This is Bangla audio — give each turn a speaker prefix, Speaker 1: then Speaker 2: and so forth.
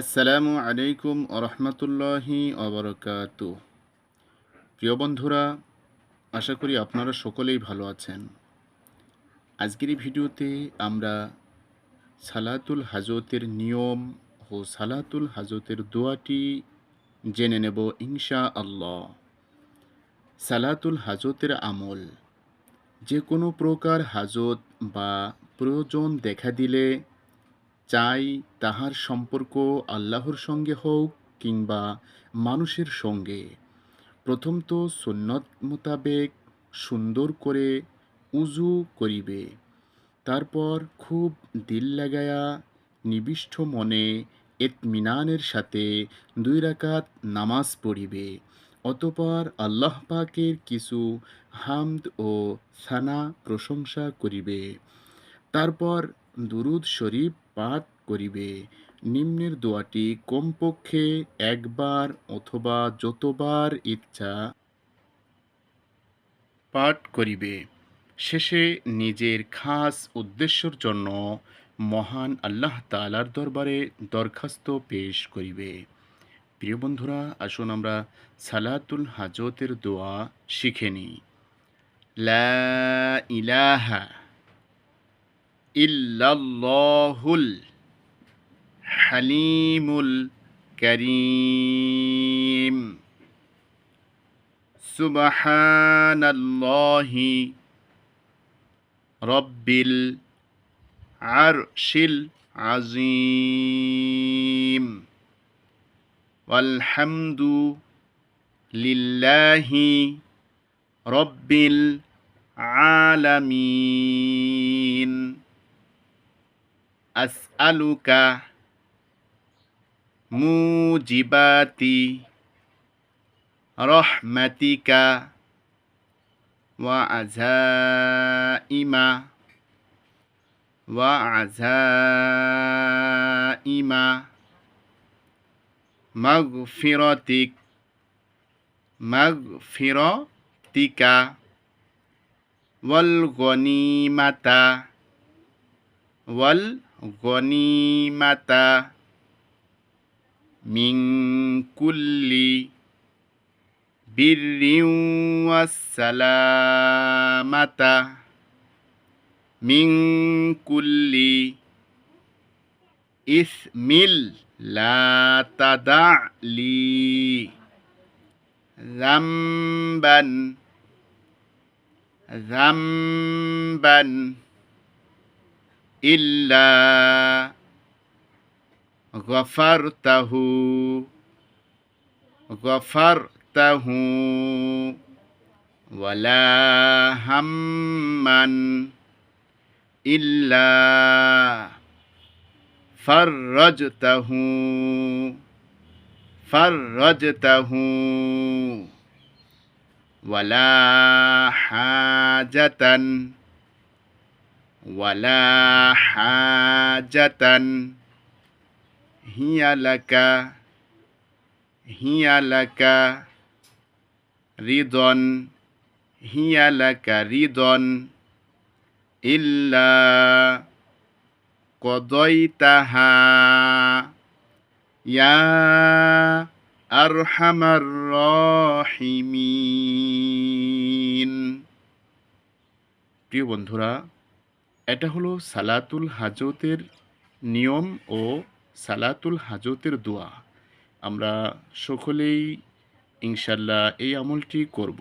Speaker 1: আসসালামু আলাইকুম আরহামতুল্লাহি অবরকাত প্রিয় বন্ধুরা, আশা করি আপনারা সকলেই ভালো আছেন। আজকের এই ভিডিওতে আমরা সালাতুল হাজতের নিয়ম ও সালাতুল হাজতের দোয়াটি জেনে নেব ইনশা আল্লাহ সালাতুল হাজতের আমল, যে কোনো প্রকার হাজত বা প্রয়োজন দেখা দিলে চাই তাহার সম্পর্ক আল্লাহর সঙ্গে হোক কিংবা মানুষের সঙ্গে। প্রথম তো সুন্নত মোতাবেক সুন্দর করে উজু করিবে। তারপর খুব দিল লাগায়া নিবিষ্ট মনে এতমিনানের সাথে দুই রাকাত নামাজ পড়িবে। অতপর আল্লাহ পাকের কিছু হামদ ও সানা প্রশংসা করিবে। তারপর দুরুদ শরীফ পাঠ করিবে। নিম্নের দোয়াটি কমপক্ষে একবার অথবা যতবার ইচ্ছা পাঠ করিবে। শেষে নিজের খাস উদ্দেশ্যর জন্য মহান আল্লাহ তালার দরবারে দরখাস্ত পেশ করিবে। প্রিয় বন্ধুরা, আসুন আমরা সালাতুল হাজতের দোয়া শিখে নিই। লা ইলাহা ইল্লাল্লাহুল হালিমুল করিম। সুবহানাল্লাহি রব্বিল আরশিল আজিম ওয়ালহামদু লিল্লাহি রব্বিল আলামিন। أسألك موجبات رحمتك وعزائم وعزائم مغفرتك مغفرتك والغنيمة والغنيمة ghanimata min kulli birrin wassalamata min kulli ismil la tada'li zamban zamban ইল্লা গফারতাহু গফারতাহু ওয়ালা হাম্মান ইল্লা ফাররাজতাহু ফাররাজতাহু ওয়ালা হাজাতান ওয়ালা হাজাতান হিয়া লাকা হিয়া লাকা রিদন হিয়া লাকা রিদন ইল্লা কদইতাহা ইয়া আরহামার রহিমিন প্রিয় বন্ধুরা এটা হলো সালাতুল হাজতের নিয়ম ও সালাতুল হাজতের দোয়া। আমরা সকলেই ইনশাল্লাহ এই আমলটি করব।